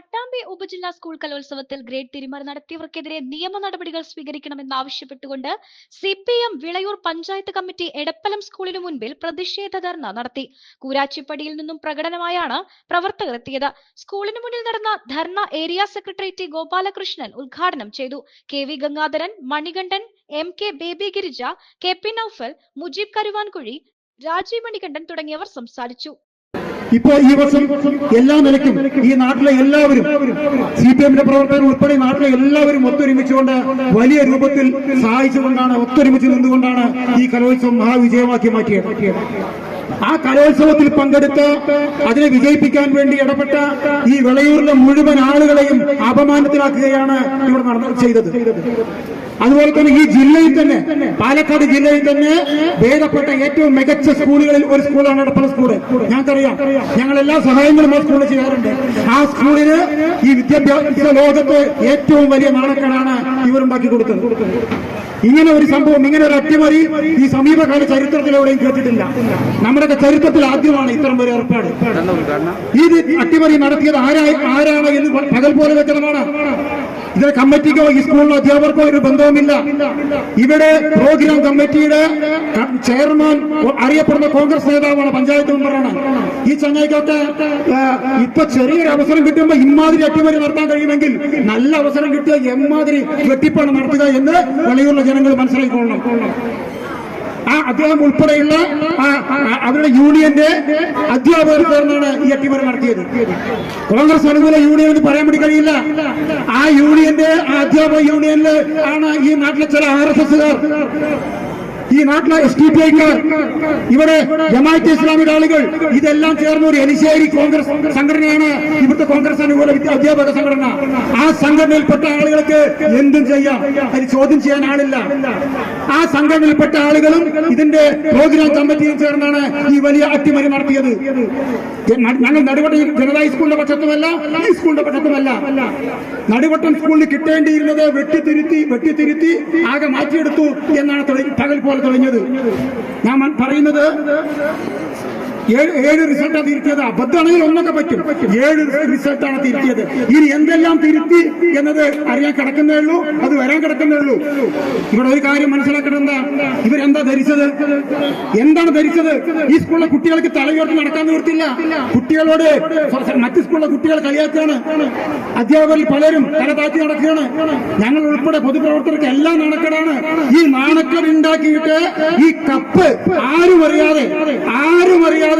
പട്ടാമ്പി ഉപജില്ലാ സ്കൂൾ കലോത്സവത്തിൽ ഗ്രേഡ് തിരിമറി നടത്തിയവർക്കെതിരെ നിയമ നടപടികൾ സ്വീകരിക്കണമെന്നാവശ്യപ്പെട്ടുകൊണ്ട് C P M Vilayur panchayat committee Edappalam സ്കൂളിനു മുൻപിൽ പ്രതിഷേധ ധർണ നടത്തി. കൂരാച്ചിപ്പടിയിൽ നിന്നും പ്രകടനമായാണ് പ്രവർത്തകർ എത്തിയത്. സ്കൂളിന് മുന്നിൽ നടന്ന dharna area secretary T Gopalakrishnan ഉദ്ഘാടനം ചെയ്തു. K V Gangadharan Manikandan M K Baby Girija K P Noufal Mujeeb Karuvankuzhi Rajeev Manikandan തുടങ്ങിയവർ സംസാരിച്ചു. ഇപ്പോ ഈ വർഷം എല്ലാ നിലയ്ക്കും ഈ നാട്ടിലെ എല്ലാവരും സി പി എമ്മിന്റെ പ്രവർത്തകർ ഉൾപ്പെടെ നാട്ടിലെ എല്ലാവരും ഒത്തൊരുമിച്ചുകൊണ്ട് വലിയ രൂപത്തിൽ സഹായിച്ചുകൊണ്ടാണ് ഒത്തൊരുമിച്ച് നിന്നുകൊണ്ടാണ് ഈ കലോത്സവം മഹാവിജയമാക്കി മാറ്റിയത്. ആ കലോത്സവത്തിൽ പങ്കെടുത്ത് അതിനെ വിജയിപ്പിക്കാൻ വേണ്ടി ഇടപെട്ട ഈ വിളയൂരിലെ മുഴുവൻ ആളുകളെയും അപമാനത്തിലാക്കുകയാണ് ഇവിടെ നടന്ന ചെയ്തത്. അതുപോലെ തന്നെ ഈ ജില്ലയിൽ തന്നെ പാലക്കാട് ജില്ലയിൽ തന്നെ ഭേദപ്പെട്ട ഏറ്റവും മികച്ച സ്കൂളുകളിൽ ഒരു സ്കൂളാണ് എടപ്പള സ്കൂൾ. ഞങ്ങൾക്കറിയാം ഞങ്ങൾ എല്ലാ സഹായങ്ങളും ആ സ്കൂളിൽ ചെയ്യാറുണ്ട്. ആ സ്കൂളിന് ഈ വിദ്യാഭ്യാസ ലോകത്ത് ഏറ്റവും വലിയ നാണക്കേടാണ് ഇവരുണ്ടാക്കി കൊടുത്തത്. ഇങ്ങനെ ഒരു സംഭവം ഇങ്ങനെ ഒരു അട്ടിമറി ഈ സമീപകാല ചരിത്രത്തിൽ എവിടെയും കേട്ടിട്ടില്ല. നമ്മുടെ ചരിത്രത്തിൽ ആദ്യമാണ് ഇത്തരം ഒരു ഏർപ്പാട്. ഈ അട്ടിമറി നടത്തിയത് ആരായി ആരാണ് എന്ന് പകൽ പോലെ വ്യക്തമാണ്. ഇതിന് കമ്മിറ്റിക്കോ ഈ സ്കൂളിലെ അധ്യാപകർക്കോ ഒരു ബന്ധവുമില്ല. ഇവിടെ പ്രോഗ്രാം കമ്മിറ്റിയുടെ ചെയർമാൻ അറിയപ്പെടുന്ന കോൺഗ്രസ് നേതാവാണ് പഞ്ചായത്ത് മെമ്പറാണ്. ഈ ചങ്ങായിക്കൊക്കെ ഇപ്പൊ ചെറിയൊരു അവസരം കിട്ടുമ്പോൾ ഇമാതിരി അട്ടിമറി നടത്താൻ കഴിയുമെങ്കിൽ നല്ല അവസരം കിട്ടിയ എമ്മാതിരി വെട്ടിപ്പാണ് നടത്തുക എന്ന് വെളിയൂരിലെ ജനങ്ങൾ മനസ്സിലാക്കിക്കൊള്ളണം. ആ അദ്ദേഹം ഉൾപ്പെടെയുള്ള അവരുടെ യൂണിയന്റെ അധ്യാപകർ ചേർന്നാണ് ഈ അട്ടിമറി നടത്തിയത്. കോൺഗ്രസ് അനുകൂല യൂണിയൻ എന്ന് പറയാൻ വേണ്ടി കഴിയില്ല. ആ യൂണിയന്റെ അധ്യാപക യൂണിയനിൽ ആണ് ഈ നാട്ടിലെ ചില ആർ എസ് എസുകാർ ഈ നാട്ടിലെ എസ് ഡി പി ഐക്കാർ ഇവിടെ ജമാഅത്ത് ഇസ്ലാമിയുടെ ആളുകൾ ഇതെല്ലാം ചേർന്ന ഒരു എലിശ്ശേരി കോൺഗ്രസ് സംഘടനയാണ്. ഇവിടുത്തെ കോൺഗ്രസ് അനുകൂല അധ്യാപക സംഘടന. ആ സംഘടനയിൽപ്പെട്ട ആളുകൾക്ക് എന്തും ചെയ്യാം. അത് ചോദ്യം ചെയ്യാൻ ആളില്ല. ആ സംഘടനയിൽപ്പെട്ട ആളുകളും ഇതിന്റെ പ്രോഗ്രാം കമ്മിറ്റിയും ചേർന്നാണ് ഈ വലിയ അട്ടിമറി നടത്തിയത്. ഞങ്ങൾ നടുവട്ടം ജനതാ സ്കൂളിന്റെ പക്ഷത്തുമല്ല ഈ സ്കൂളിന്റെ പക്ഷത്തുമല്ല. നടുവട്ടം സ്കൂളിൽ കിട്ടേണ്ടിയിരുന്നത് വെട്ടിത്തിരുത്തി വെട്ടിത്തിരുത്തി ആകെ മാറ്റിയെടുത്തു എന്നാണ് പകൽ പോലെ തെളിഞ്ഞത് ഞാൻ പറയുന്നത് ഏഴ് റിസൾട്ടാണ് തിരുത്തിയത്. അബദ്ധമാണെങ്കിൽ ഒന്നൊക്കെ പറ്റും. ഏഴ് റിസൾട്ടാണ് തിരുത്തിയത്. ഇനി എന്തെല്ലാം തിരുത്തി എന്നത് അറിയാൻ കിടക്കുന്നേ ഉള്ളൂ. അത് വരാൻ കിടക്കുന്നേ ഉള്ളൂ. ഇവിടെ ഒരു കാര്യം മനസ്സിലാക്കണം എന്താ? ഇവരെന്താ ധരിച്ചത്? എന്താണ് ധരിച്ചത്? ഈ സ്കൂളിലെ കുട്ടികൾക്ക് തലയോട്ട് നടക്കാൻ നിവർത്തില്ല കുട്ടികളോട് മറ്റു സ്കൂളിലെ കുട്ടികൾ കളിയാക്കുകയാണ്. അധ്യാപകരിൽ പലരും തല താഴ്ത്തി നടക്കുകയാണ്. ഞങ്ങൾ ഉൾപ്പെടെ പൊതുപ്രവർത്തകർക്ക് എല്ലാം നാണക്കേടാണ്. ഈ നാണക്കേട് ഉണ്ടാക്കിയിട്ട് ഈ കപ്പ് ആരും അറിയാതെ ആരും അറിയാതെ